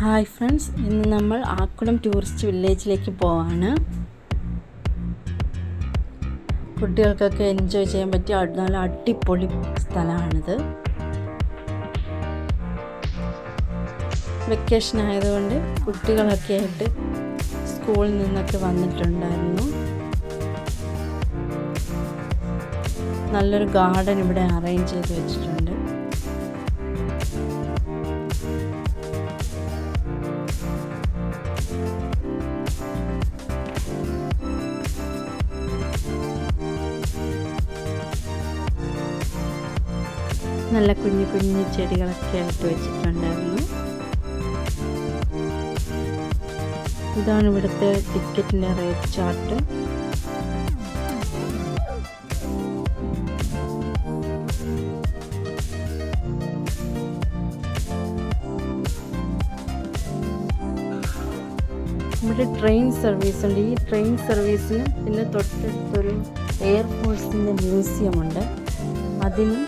Hi friends ഇന്ന് നമ്മൾ Akkulam tourist വില്ലേജിലേക്ക് പോവാണ്. കുട്ടികൾക്കൊക്കെ എൻജോയ് ചെയ്യാൻ പറ്റിയ നല്ല അടിപൊളി സ്ഥലമാണിത്. വെക്കേഷൻ ആയതുകൊണ്ട് കുട്ടികളൊക്കെ ആയിട്ട് സ്കൂളിൽ നിന്നൊക്കെ വന്നിട്ടുണ്ടായിരുന്നു. നല്ലൊരു ഗാർഡൻ ഇവിടെ അറേഞ്ച് ചെയ്ത് വെച്ചിട്ടുണ്ട്. നല്ല കുഞ്ഞു കുഞ്ഞു ചെടികളൊക്കെ ആയിട്ട് വെച്ചിട്ടുണ്ടായിരുന്നു. ഇതാണ് ഇവിടുത്തെ ടിക്കറ്റിന്റെ റേറ്റ് ചാർട്ട്. ഇവിടെ ട്രെയിൻ സർവീസ് ഉണ്ട്. ഈ ട്രെയിൻ സർവീസിനും പിന്നെ തൊട്ടടുത്തൊരു എയർഫോഴ്സിന്റെ മ്യൂസിയം ഉണ്ട്. അതിനും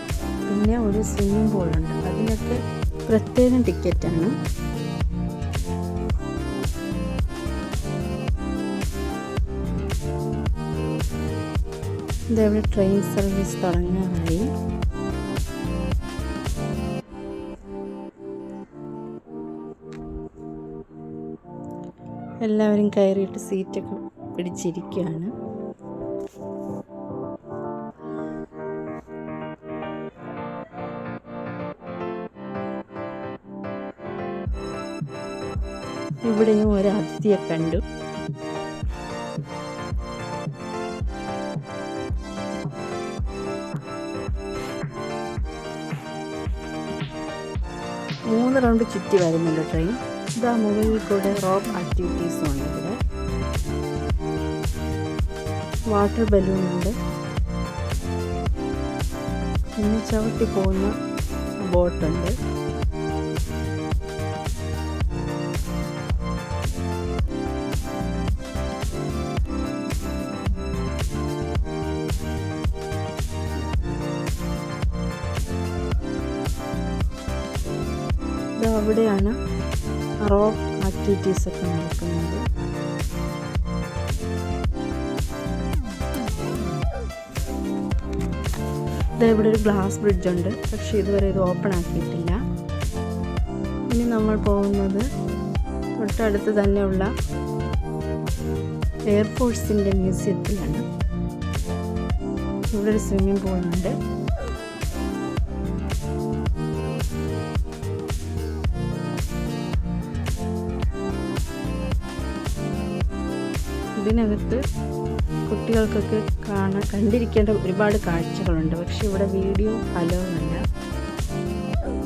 പിന്നെ ഒരു സ്വിമ്മിംഗ് പൂളുണ്ട് അതിനൊക്കെ പ്രത്യേകം ടിക്കറ്റാണ് ഇതേപോലെ ട്രെയിൻ സർവീസ് തുടങ്ങാനായി. എല്ലാവരും കയറിയിട്ട് സീറ്റൊക്കെ പിടിച്ചിരിക്കുകയാണ്. ഇവിടെയും ഒരു അതിഥിയെ കണ്ടു. മൂന്ന് റൗണ്ട് ചുറ്റി വരുന്നുണ്ട് ട്രെയിൻ ഇതാ മുകളിൽ കൂടെ റോപ്പ് ആക്ടിവിറ്റീസ് ഉണ്ട് ഇവിടെ. വാട്ടർ ബലൂൺ ഉണ്ട്. പിന്നെ ചവിട്ടി പോകുന്ന ബോട്ടുണ്ട് ഇത് അവിടെയാണ് റോക്ക് ആക്ടിവിറ്റീസ് ഒക്കെ നടക്കുന്നത്. ഇതാ ഇവിടെ ഒരു ഗ്ലാസ് ബ്രിഡ്ജ് ഉണ്ട് പക്ഷെ ഇതുവരെ ഇത് ഓപ്പൺ ആക്കിയിട്ടില്ല. ഇനി നമ്മൾ പോകുന്നത് തൊട്ടടുത്ത് തന്നെയുള്ള എയർഫോഴ്സിന്റെ മ്യൂസിയത്തിലാണ്. ഇവിടെ ഒരു സ്വിമ്മിംഗ് പൂളുണ്ട്. ഇതിനകത്ത് കുട്ടികൾക്കൊക്കെ കാണാൻ കണ്ടിരിക്കേണ്ട ഒരുപാട് കാഴ്ചകളുണ്ട്. പക്ഷെ ഇവിടെ വീഡിയോ അലോ അല്ല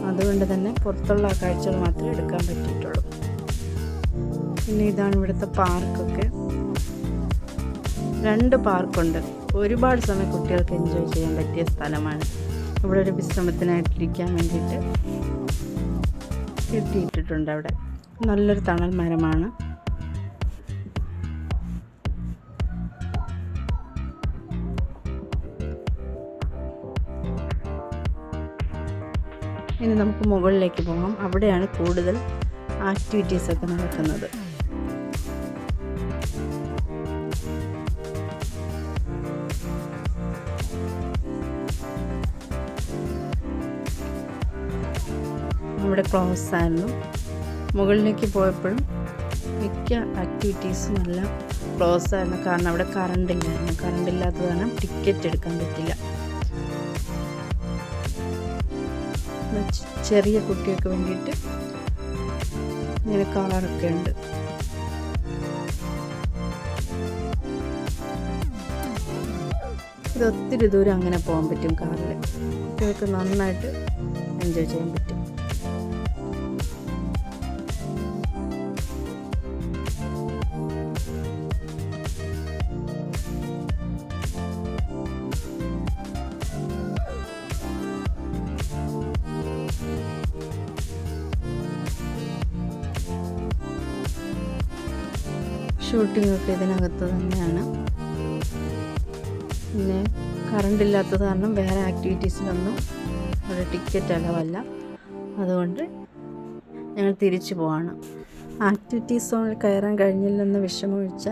അതുകൊണ്ട് തന്നെ പുറത്തുള്ള ആ കാഴ്ചകൾ മാത്രമേ എടുക്കാൻ പറ്റിയിട്ടുള്ളൂ. പിന്നെ ഇതാണ് ഇവിടുത്തെ പാർക്കൊക്കെ. രണ്ട് പാർക്കുണ്ട്. ഒരുപാട് സമയം കുട്ടികൾക്ക് എൻജോയ് ചെയ്യാൻ പറ്റിയ സ്ഥലമാണ്. ഇവിടെ ഒരു വിശ്രമത്തിനായിട്ടിരിക്കാൻ വേണ്ടിയിട്ട് കെട്ടിയിട്ടിട്ടുണ്ട് അവിടെ. നല്ലൊരു തണൽ മരമാണ്. ഇനി നമുക്ക് മുകളിലേക്ക് പോകാം. അവിടെയാണ് കൂടുതൽ ആക്ടിവിറ്റീസൊക്കെ നടക്കുന്നത്. നമ്മുടെ ക്ലോസ് ആയിരുന്നു. മുകളിലേക്ക് പോയപ്പോഴും മിക്ക ആക്ടിവിറ്റീസും എല്ലാം ക്ലോസ് ആയിരുന്നു. കാരണം അവിടെ കറണ്ട് ഇല്ലായിരുന്നു. കറണ്ട് ഇല്ലാത്തത് കാരണം ടിക്കറ്റ് എടുക്കാൻ പറ്റില്ല. ചെറിയ കുട്ടികൾക്ക് വേണ്ടിയിട്ട് ഇങ്ങനെ കളറൊക്കെ ഉണ്ട് ഇത് ഒത്തിരി ദൂരം അങ്ങനെ പോകാൻ പറ്റും കാറിൽ കുട്ടികൾക്ക് നന്നായിട്ട് എൻജോയ് ചെയ്യാൻ പറ്റും. ഷൂട്ടിംഗ് ഒക്കെ ഇതിനകത്ത് തന്നെയാണ്. പിന്നെ കറണ്ട് ഇല്ലാത്തത് കാരണം വേറെ ആക്ടിവിറ്റീസിലൊന്നും ഒരു ടിക്കറ്റ് അളവല്ല അതുകൊണ്ട് ഞങ്ങൾ തിരിച്ചു പോവാണ്. ആക്ടിവിറ്റീസ് സോണിൽ കയറാൻ കഴിഞ്ഞില്ലെന്ന് വിഷമമൊഴിച്ച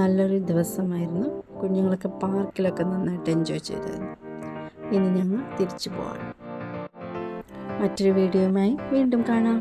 നല്ലൊരു ദിവസമായിരുന്നു. കുഞ്ഞുങ്ങളൊക്കെ പാർക്കിലൊക്കെ നന്നായിട്ട് എൻജോയ് ചെയ്തിരുന്നു ഇനി ഞങ്ങൾ തിരിച്ചു പോവാണ്. മറ്റൊരു വീഡിയോയുമായി വീണ്ടും കാണാം.